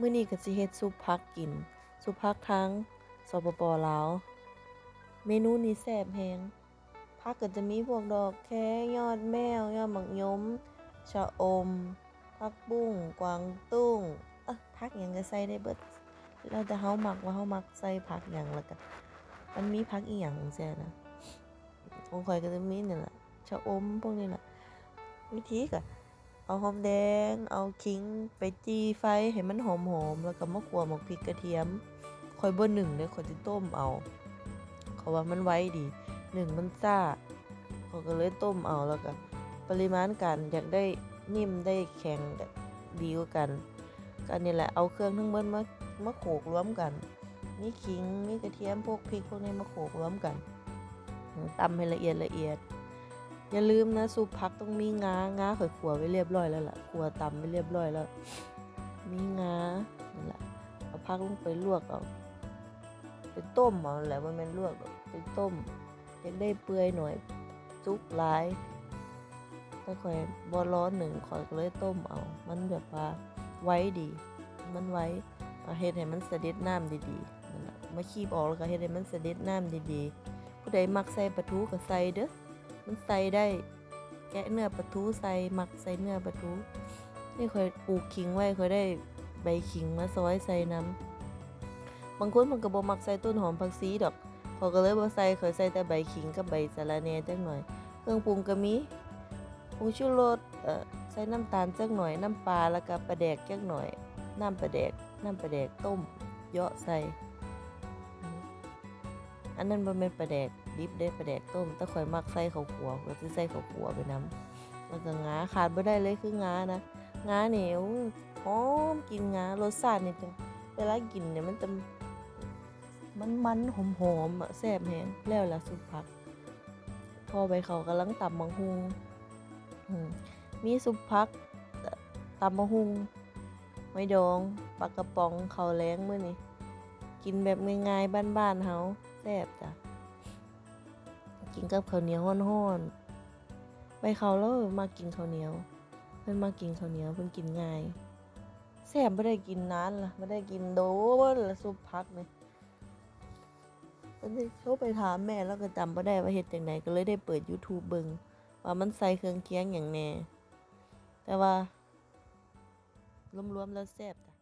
มื้อนี้ก็สิเฮ็ดซุปผักกิน ซุปผักทางสปปลาว เมนูนี้แซ่บแฮงผักก็จะมีพวกดอกแคยอดแมว ยอดหมักยม ชะอม ผักบุ้ง กวางตุ้ง เอ้อผักหยังก็ใส่ได้เบิด แล้วแต่เฮามักว่าเฮามักใส่ผักหยังแล้วก็มันมีผักอีหยังจั่นะของข้อยก็จะมีนี่แหละชะอมพวกนี้ล่ะวิธีก็ เอาหอมแดง เอาขิงไปจี้ไฟให้มันหอมๆแล้วก็มาคั่วหมกพริกกระเทียมคอยเบ่นึ่งเด้อค่อยสิต้มเอา เขาว่ามันไวดีหนึ่งมันซ่าเขาก็เลยต้มเอาแล้วก็ปริมาณการอยากได้นิ่มได้แข็งดีกว่ากันก็นี่แหละเอาเครื่องทั้งหมดมามาโขกรวมกันมีขิงมีกระเทียมพวกพริกพวกนี้มาโขกรวมกันตำให้ละเอียดละเอียด อย่าลืมนะซุปผักต้องมีงางาข่อยขัวไว้เรียบร้อยแล้วล่ะขัวตำไว้เรียบร้อยแล้ว มีงานั่นแหละเอาผักลงไปลวกเอาไปต้มเอาแหละมันแม่นลวกไปต้มอยากได้เปื่อยหน่อยซุกหลายถ้าข่อยบ่ร้อนหนึ่งข่อยก็เลยต้มเอา มันแบบว่าไว้ดี มันไว้เอาเฮ็ดให้มันเสด็จน้ำดีๆมาคีบออกแล้วก็เฮ็ดให้มันเสด็จน้ำดีๆผู้ใดมักใส่ปลาทูก็ใส่เด้อ มันใส่ได้ แกะเนื้อปลาทูใส่หมักใส่เนื้อปลาทูนี่เคยปลูกขิงไว้เคยได้ใบขิงมาซอยใส่น้ำบางคนมันก็บ่มักใส่ต้นหอมผักชีดอกเขาก็เลยบ่ใส่เคยใส่แต่ใบขิงกับใบสะระแหน่จักหน่อย เครื่องปรุงก็มีผงชูรสเอ่อใส่น้ำตาลจักหน่อย น้ำปลาแล้วก็ปลาแดกจักหน่อย น้ำปลาแดกน้ำปลาแดกต้ม เยาะใส่ อันนั้นบ่แม่นปลาแดกดิบเด้ปลาแดกต้มแต่ข่อยมักใส่ข้าวคั่วก็สิใส่ข้าวคั่วไปนํแล้วก็งาขาดบ่ได้เลยคืองานะงานี่โอ้หอมกินงารสชาตินี่จังเวลากินเนี่ยมันจะมันมันๆหอมๆอะแซ่บแฮงแล้วละซุปผัก พอไปเขากำลังตำบักฮุงอืมมีซุปผักตำบักฮุงไม้ดองปลากระป๋องเขาแล้งมื้อนี้กินแบบง่ายๆบ้านๆเฮา แซ่บจ้ะ กินกับข้าวเหนียวฮ้อนๆไปเขาแล้วมากินข้าวเหนียว เพิ่นมากินข้าวเหนียวเพิ่นกินง่ายแซ่บบ่ได้กินนานล่ะบ่ได้กินโดนละซุปผักนี่เพิ่นได้โทรไปถามแม่แล้วก็จำบ่ได้ว่าเฮ็ดจังไดก็เลยได้เปิด YouTube เบิงว่ามันใส่เครื่องเคียงหยังแน่ แต่ว่ารวมๆแล้วแซ่บจ้ะ